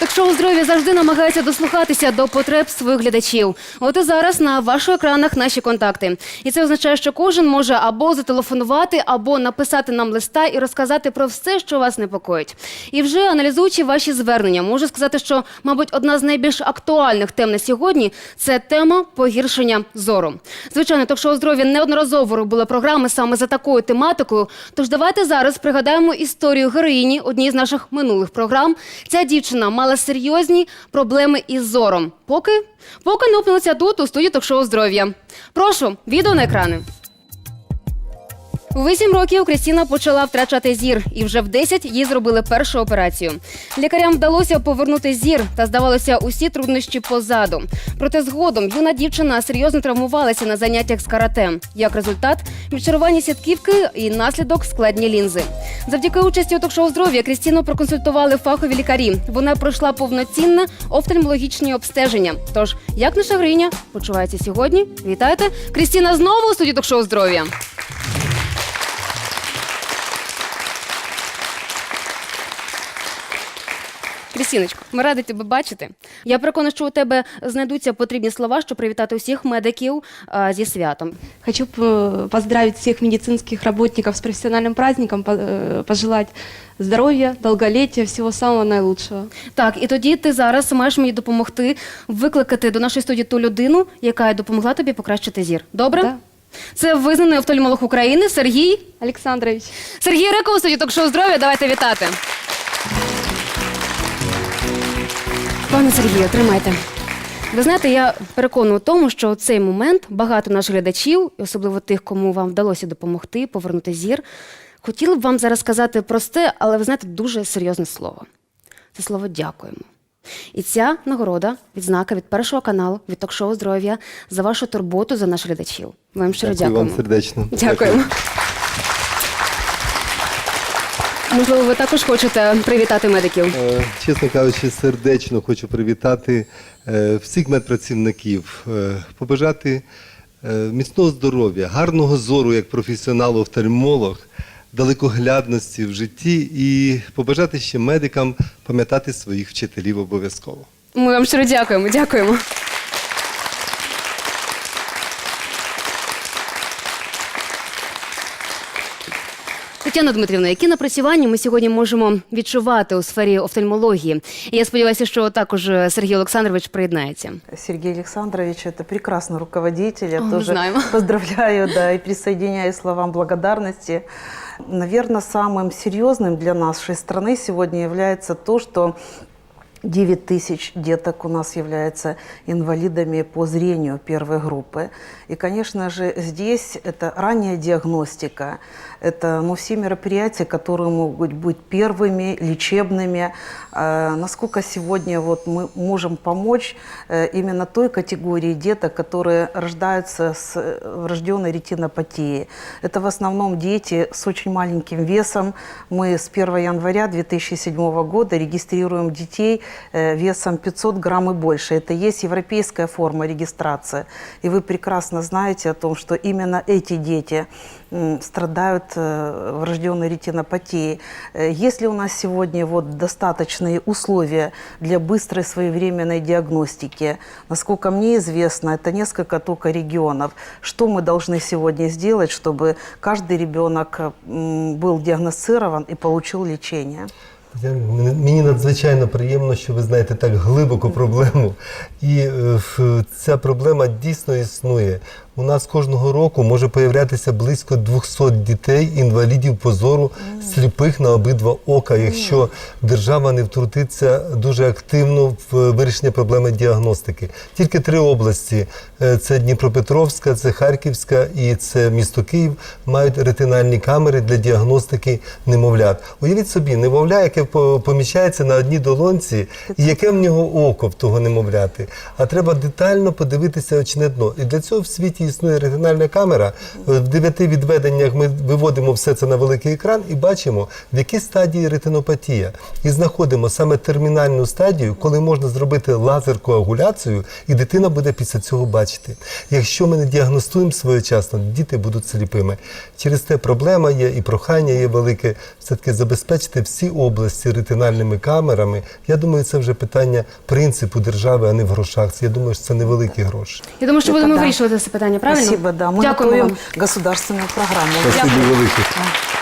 Так шоу здоров'я завжди намагається дослухатися до потреб своїх глядачів. От і зараз на ваших екранах наші контакти. І це означає, що кожен може або зателефонувати, або написати нам листа і розказати про все, що вас непокоїть. І вже аналізуючи ваші звернення, можу сказати, що, мабуть, одна з найбільш актуальних тем на сьогодні це тема погіршення зору. Звичайно, ток-шоу здоров'я неодноразово робила програми саме за такою тематикою. Тож давайте зараз пригадаємо історію героїні однієї з наших минулих програм. Ця дівчина мала серйозні проблеми із зором. Поки поки не опинилася тут у студії ток-шоу здоров'я. Прошу, відео на екрани. У 8 років Крістіна почала втрачати зір, і вже в 10 їй зробили першу операцію. Лікарям вдалося повернути зір, та здавалося, усі труднощі позаду. Проте згодом юна дівчина серйозно травмувалася на заняттях з карате. Як результат, відчарування сітківки і наслідок складні лінзи. Завдяки участі у ток-шоу здоров'я Крістіну проконсультували фахові лікарі. Вона пройшла повноцінне офтальмологічні обстеження. Тож, як наша гриня почувається сьогодні? Вітайте! Крістіна знову у студії ток-шоу здоров'я. Крістіночко, ми раді тебе бачити. Я переконана, що у тебе знайдуться потрібні слова, щоб привітати усіх медиків а, зі святом. Хочу э, поздравить всех медицинских работников с профессиональным праздником, по- э, пожелать здоровья, долголетия, всего самого наилучшего. Так, і тоді ти зараз маєш мені допомогти викликати до нашої студії ту людину, яка допомогла тобі покращити зір. Добре? Да. Це визнаний офтальмолог України Сергій. Александрович, Сергій Риков, у студії ток-шоу здоров'я. Давайте вітати. Пане Сергію, тримайте. Ви знаєте, я переконана у тому, що у цей момент багато наших глядачів, особливо тих, кому вам вдалося допомогти, повернути зір, хотіли б вам зараз сказати просте, але ви знаєте, дуже серйозне слово. Це слово дякуємо. І ця нагорода, відзнака від першого каналу, від ток-шоу здоров'я за вашу турботу за наших глядачів. Ми вам щиро Дякую дякуємо. вам сердечно. Дякуємо. Можливо, ви також хочете привітати медиків. Е, Чесно кажучи, сердечно хочу привітати е, всіх медпрацівників, е, побажати е, міцного здоров'я, гарного зору як професіонал-офтальмолог, далекоглядності в житті і побажати ще медикам пам'ятати своїх вчителів обов'язково. Ми вам щиро дякуємо. Дякуємо. Тетяна Дмитрівна, які напрацювання ми сьогодні можемо відчувати у сфері офтальмології? І я сподіваюся, що також е, Сергій Олександрович приєднається. Сергей Александрович это прекрасный руководитель. Я О, мы тоже знаем. поздравляю, да, и присоединяюсь к словам благодарности. Наверное, самым серьезным для нашей страны сегодня является то, что 9 тысяч деток у нас являются инвалидами по зрению первой группы. И, конечно же, здесь это ранняя диагностика, это ну, все мероприятия, которые могут быть первыми, лечебными. Э, насколько сегодня вот мы можем помочь э, именно той категории деток, которые рождаются с э, врожденной ретинопатией. Это в основном дети с очень маленьким весом. Мы с 1 января 2007 года регистрируем детей весом 500 грамм и больше. Это есть европейская форма регистрации. И вы прекрасно знаете о том, что именно эти дети страдают э, врожденной ретинопатией. Э, Есть ли у нас сегодня вот достаточные условия для быстрой своевременной диагностики? Насколько мне известно, это несколько только регионов. Что мы должны сегодня сделать, чтобы каждый ребенок был диагностирован и получил лечение? Я- Мені надзвичайно приємно, що ви знаєте так глибоку проблему. І е, ця проблема дійсно існує. У нас кожного року може появлятися близько 200 дітей, інвалідів по зору, сліпих на обидва ока, якщо держава не втрутиться дуже активно в вирішення проблеми діагностики. Тільки три області: е, це Дніпропетровська, це Харківська і це місто Київ, мають ретинальні камери для діагностики немовлят. Уявіть собі, немовля, яке поміщається на одній долонці, і яке в нього око в того немовляти. А треба детально подивитися очне дно. І для цього в світі існує ретинальна камера. В дев'яти відведеннях ми виводимо все це на великий екран і бачимо, в якій стадії ретинопатія. І знаходимо саме термінальну стадію, коли можна зробити лазер-коагуляцію, і дитина буде після цього бачити. Якщо ми не діагностуємо своєчасно, діти будуть сліпими. Через те проблема є і прохання є велике все-таки забезпечити всі області ретинальними камерами. Я думаю, це вже питання принципу держави, а не в грошах. Я думаю, що це невеликі гроші. Я думаю, що будемо вирішувати це питання, правильно? Спасибо, да. Мы Дякуємо готуємо вам. государственную программу. Спасибо велике.